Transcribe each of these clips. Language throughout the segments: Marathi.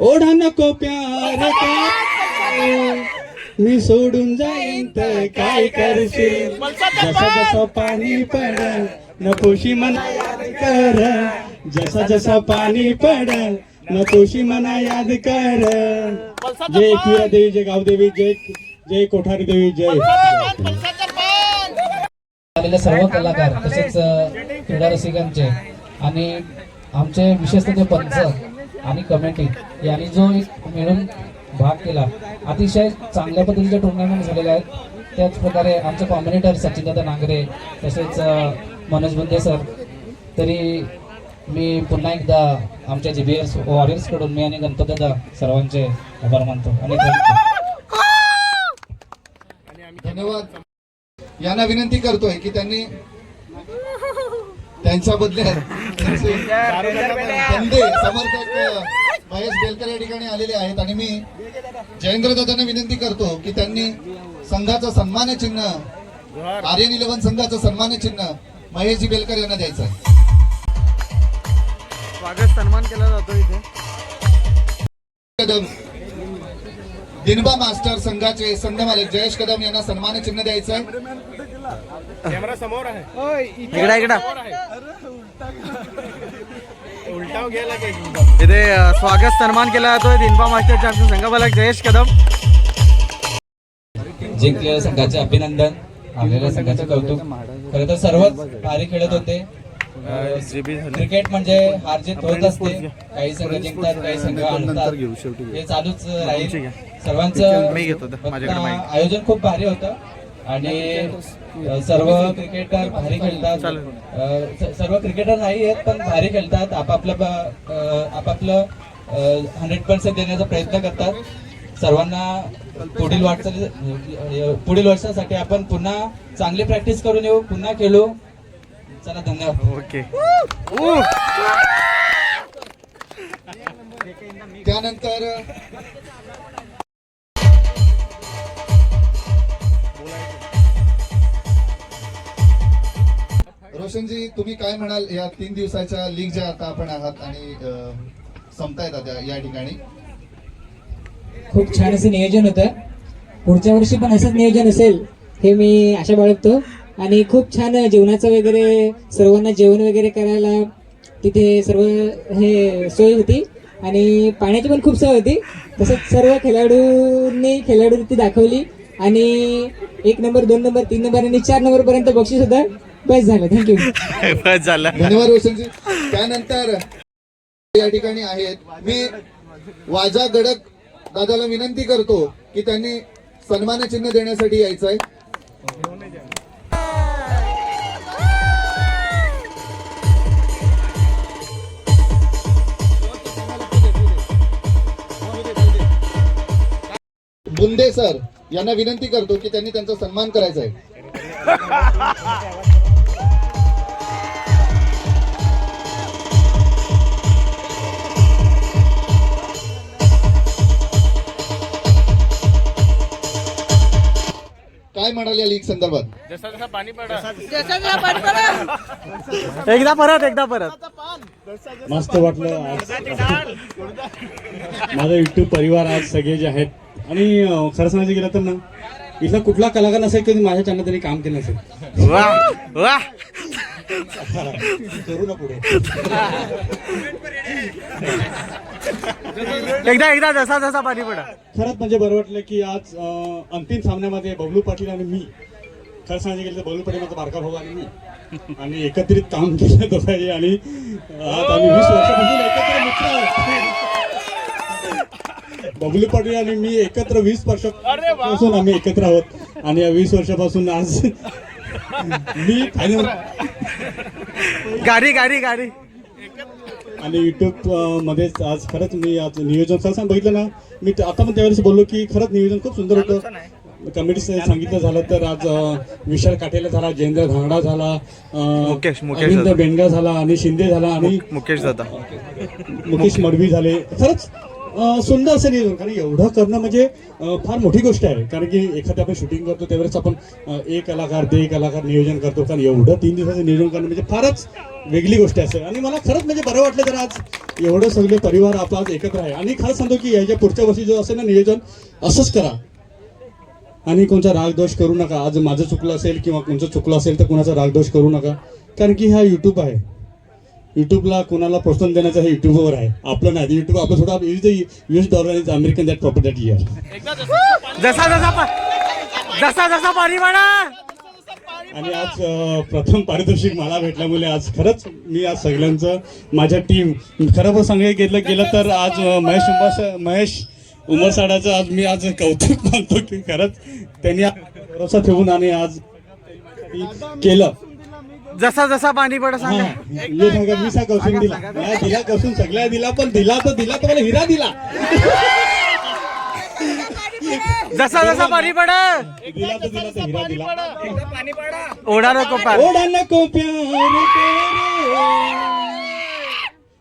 ओढा नको प्यार का? मी सोडून जाईन तर काय करशील? जसं जसं पाणी पड नकोशी मना याद कर. जसं जसं पाणी पड नकोशी मना याद कर. जय एकविरा देवी जय गावदेवी जय जय कोठारी देवी जय आलेले सर्व कलाकार तसेच क्रीडा रसिकांचे आणि आमचे विशेषतः पंच आणि कमेंटिंग यांनी जो एक मिळून भाग केला अतिशय चांगल्या पद्धतीचे टुर्नामेंट झालेले आहेत त्याचप्रकारे आमचे कॉम्बिनेटर सचिनदादा नांगरे तसेच मनोज बुंदे सर तरी मी पुन्हा एकदा आमच्या जी बी एस वॉरियर्सकडून मी आणि गणपतदादा सर्वांचे आभार मानतो आणि धन्यवाद. यांना विनंती करतोय की त्यांनी त्यांच्या बदल्यात त्यांचे समर्थक महेश बेलकर या ठिकाणी आलेले आहेत. आणि मी जयेंद्र दादांना विनंती करतो की त्यांनी संघाचं सन्मान चिन्ह आर्यन इलेव्हन संघाचं सन्मान चिन्ह महेशजी बेलकर यांना द्यायचं आहे. स्वागत सन्मान केला जातो इथे. कदम दिनबा मास्टर संघाचे संघ मालक जयेश कदम यांना सन्मान चिन्ह द्यायचं आहे. कॅमेरा समोर आहे. इकडा इकडा. उलटाव गेला की. इथे स्वागत सन्मान केला जातोय दिनपा मास्टरचे आमचे संघबालक जयेश कदम. जिंकलेल्या संघाचे अभिनंदन आलेल्या संघाचे कौतुक. खरं तर सर्वच भारी खेळत होते. क्रिकेट म्हणजे हार जीत होत असते. काही संघ जिंकतात काही संघ आणतात हे चालूच राहील. सर्वांचं. आयोजन खूप भारी होतं. आणि सर्व क्रिकेटर भारी खेळतात. सर्व क्रिकेटर नाही आहेत पण भारी खेळतात. आपापलं आपापलं हंड्रेड पर्सेंट देण्याचा प्रयत्न करतात. सर्वांना पुढील वाटचाली पुढील वर्षासाठी आपण पुन्हा चांगली प्रॅक्टिस करून येऊ. पुन्हा खेळू. चला धन्यवाद. ओके. त्यानंतर रोशनजी तुम्ही काय म्हणाल? या तीन दिवसाच्या लीग ज्या आता आपण आहात आणि संपतायत या ठिकाणी. खूप छान असं नियोजन होतं. पुढच्या वर्षी पण असंच नियोजन असेल हे मी आशा बाळगतो. आणि खूप छान जेवणाचं वगैरे सर्वांना जेवण वगैरे करायला तिथे सर्व हे सोय होती. आणि पाण्याची पण खूप सोय होती. तसंच सर्व खेळाडूंनी खेळाडूवृत्ती दाखवली. आणि एक नंबर दोन नंबर तीन नंबर आणि चार नंबर पर्यंत बक्षीस होतं. बस झालं थँक्यू बस झालं. धन्यवाद रोशनजी. त्यानंतर या ठिकाणी आहेत. मी वाजा गडक दादाला विनंती करतो की त्यांनी सन्मान चिन्ह देण्यासाठी यायचं आहे बुंदे सर यांना विनंती करतो की त्यांनी त्यांचा सन्मान करायचा आहे काय म्हणाल या लीग संदर्भात? जसा जसा पाणी पडा. एकदा परत एकदा परत. मस्त वाटलं आज. माझा युट्यूब परिवार आज सगळे जे आहेत. आणि अं, खरं सांगायचं गेलं तर ना इथला कुठला कलाकार नसेल कधी माझ्या चॅनल त्यांनी काम केलं नसेल. वा वा करू ना पुढे एकदा एकदा जसा जसा पाणी पडा. खरंच म्हणजे बरं वाटलं की आज अं, अंतिम सामन्यामध्ये बबलू पाटील आणि मी खरं सांगायचं गेलं तर बबलू पाटील माझा बारका भाऊ आणि मी आणि एकत्रित काम केलं दोघांनी आणि आज आम्ही वीस वर्षापासून म्हणजे एकत्र मित्र आहोत. बबलू पाटील आणि मी एकत्र वीस वर्षापासून आम्ही एकत्र आहोत. आणि या वीस वर्षापासून आज मी फायनल गाडी गाडी गाडी. आणि युट्यूब मध्येच आज खरंच मी आज नियोजन सहसा बघितलं ना? मी आता पण त्यावेळेस बोललो की खरंच नियोजन खूप सुंदर होतं. कमिटी सांगितलं झालं तर आज विशाल काटेला झाला जयेंद्र धांगडा झाला मुकेश- अरविंद. बेंडगा झाला आणि शिंदे झाला आणि मुकेश दादा. मुकेश मडवी झाले. खरंच सुंदर असं नियोजन. कारण एवढं करणं म्हणजे फार मोठी गोष्ट आहे. कारण की एखादं आपण शूटिंग करतो त्यावेळेस आपण एक कलाकार ते कलाकार नियोजन करतो. कारण एवढं तीन दिवसाचं नियोजन करणं म्हणजे फारच वेगळी गोष्ट असेल आणि मला खरंच म्हणजे बरं वाटलं तर आज एवढं सगळे परिवार आपला आज एकत्र आहे. आणि खरंच सांगतो की याच्या पुढच्या वर्षी जो असेल ना नियोजन असंच करा. आणि कोणचा रागदोष करू नका. आज माझं चुकलं असेल किंवा कोणचं चुकलं असेल तर कोणाचा रागदोष करू नका. कारण की हा यूट्यूब आहे. युट्यूबला कोणाला प्रोत्साहन देण्याचं हे युट्यूबवर आहे. आपलं नाही युट्यूब आपलं थोडं use use dollar is American that proper that year जसा जसा जसा जसा पाणी पडा आणि आज प्रथम पारितोषिक मला भेटल्यामुळे आज खरंच मी आज सगळ्यांचं माझ्या टीम खरं पण सांगायला गेलं गेलं तर आज महेश उंबास महेश उमरसाडाचं आज मी आज कौतुक मानतो की खरंच त्यांनी भरोसा ठेवून आणि आज केलं. जसा जसा पाणी पडा सांगा. मी सांगा मी सांग कौशल दिला. मला दिला कौशल सगळ्या दिला पण दिला तर दिला तर मला हिरा दिला. जसा जसा पाणी पडा. दिला तर दिला तर हिरा दिला. ओढा नको पार ओढा नको प्यार करो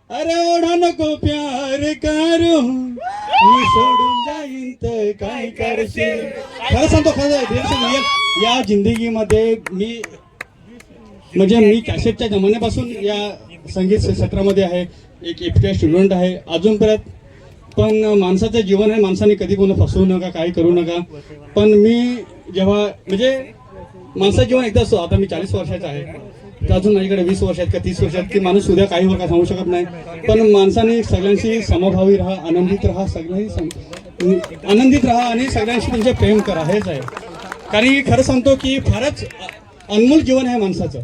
अरे ओढा नको प्यार करो. मी सोडून जाईन तर काय करशील? खरं सांगतो खरं या जिंदगीमध्ये मी म्हणजे मी कॅसेटच्या जमान्यापासून या संगीत क्षेत्रामध्ये आहे. एक इतके स्टुडंट आहे. अजूनपर्यंत पण माणसाचं जीवन आहे. माणसाने कधी कोणी फसवू नका काही करू नका. पण मी जेव्हा म्हणजे माणसाचं जीवन एकदा असतो आता मी चाळीस वर्षाचा आहे. तर अजून माझ्याकडे वीस वर्ष आहेत का तीस वर्ष आहेत की माणूस उद्या काही काय सांगू शकत नाही. पण माणसाने सगळ्यांशी समभावी राहा आनंदित राहा सगळ्यांशी आनंदित राहा आणि सगळ्यांशी त्यांचे प्रेम करा. हेच आहे. कारण खरं सांगतो की फारच अनमोल जीवन आहे माणसाचं.